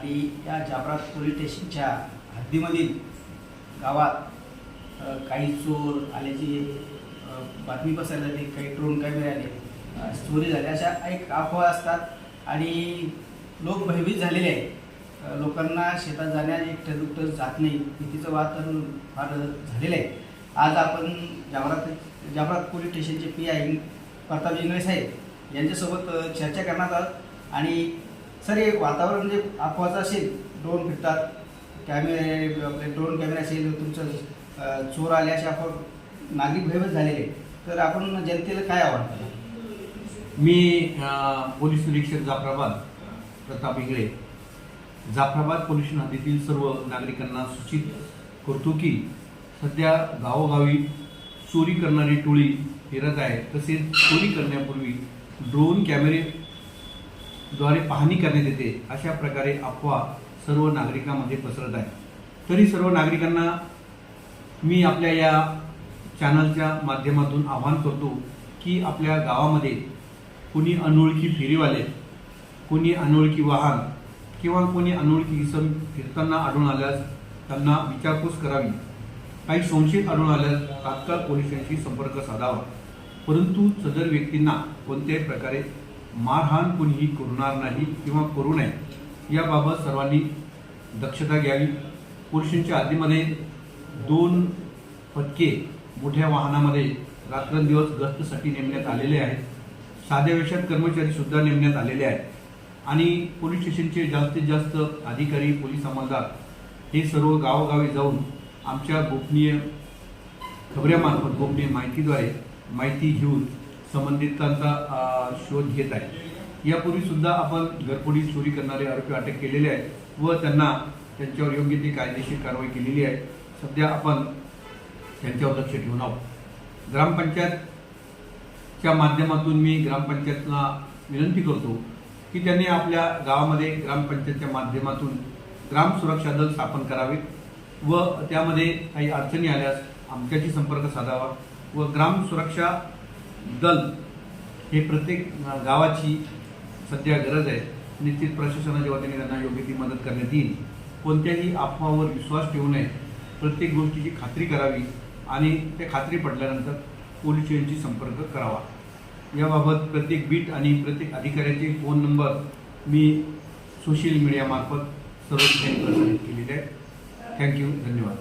आणि या जाबरात पोलीस स्टेशनच्या हद्दीमधील गावात काही चोर आल्याची बातमी पसरली जाते काही ड्रोन कॅमेरे आले चोरी झाल्या अशा एक अफवा असतात आणि लोक भयभीत झालेले आहेत. लोकांना शेतात जाण्यास एकटं दुकटं जात नाही भीतीचं वातावरण फार झालेलं आहे. आज आपण जाफरात जाफरात पोलीस स्टेशनचे पी आय प्रताप इंगळे साहेब यांच्यासोबत चर्चा करणार आहोत आणि सर हे वातावरण जे अफवाचं असेल ड्रोन फिरतात कॅमेरे आपले ड्रोन कॅमेरे असेल तुमचं चोर आले असे आपण नागरिक भयभीत झालेले. तर आपण जनतेला काय आवडतं मी पोलीस निरीक्षक जाफराबाद प्रताप इंगळे जाफराबाद पोलीस हद्दीतील सर्व नागरिकांना सूचित करतो की सध्या गावोगावी चोरी करणारी टोळी फिरत आहे तसेच चोरी करण्यापूर्वी ड्रोन कॅमेरे द्वारे पाहणी करण्यात येते अशा प्रकारे अफवा सर्व नागरिकांमध्ये पसरत आहे. तरी सर्व नागरिकांना मी आपल्या या चॅनलच्या माध्यमातून आवाहन करतो की आपल्या गावामध्ये कुणी अनोळखी फेरीवाले कुणी अनोळखी वाहन किंवा कोणी अनोळखी इसम फिरताना आढळून आल्यास त्यांना विचारपूस करावी. काही संशयित आढळून आल्यास तात्काळ पोलिसांशी संपर्क साधावा. परंतु सदर व्यक्तींना कोणत्याही प्रकारे मारहाण कोणीही करणार नाही किंवा करू नये याबाबत सर्वांनी दक्षता घ्यावी. पुरुषांच्या आधीमध्ये दोन पथके मोठ्या वाहनामध्ये रात्रंदिवस गस्तसाठी नेमण्यात आलेले आहेत. साध्या वेशात कर्मचारीसुद्धा नेमण्यात आलेले आहेत. आणि पोलीस स्टेशनचे जास्तीत जास्त अधिकारी पोलीस अंमलदार हे सर्व गावोगावी जाऊन आमच्या गोपनीय खबऱ्यामार्फत गोपनीय माहितीद्वारे माहिती घेऊन संबंधितांचा शोध घेत आहे. यापूर्वी सुद्धा आपण घरपोडी चोरी करणारे आरोपी अटक केलेले आहेत व त्यांना त्यांच्यावर योग्य ती कायदेशीर कारवाई केलेली आहे. सध्या आपण त्यांच्यावर लक्ष ठेवून आहोत. ग्रामपंचायतच्या माध्यमातून मी ग्रामपंचायतला विनंती करतो की त्यांनी आपल्या गावामध्ये ग्रामपंचायतच्या माध्यमातून ग्राम सुरक्षा दल स्थापन करावे व त्यामध्ये काही अडचणी आल्यास आमच्याशी संपर्क साधावा व ग्राम सुरक्षा दल हे प्रत्येक गावाची सध्या गरज आहे. निश्चित प्रशासनाच्या वतीने त्यांना योग्य ती मदत करण्यात येईल. कोणत्याही अफवावर विश्वास ठेवू नये. प्रत्येक गोष्टीची खात्री करावी आणि ते खात्री पडल्यानंतर पोलीस संपर्क करावा. याबाबत प्रत्येक बीट आणि प्रत्येक अधिकाऱ्याचे फोन नंबर मी सोशल मीडियामार्फत सर्व ठिकाणी प्रसारित केलेले आहे थँक्यू. धन्यवाद.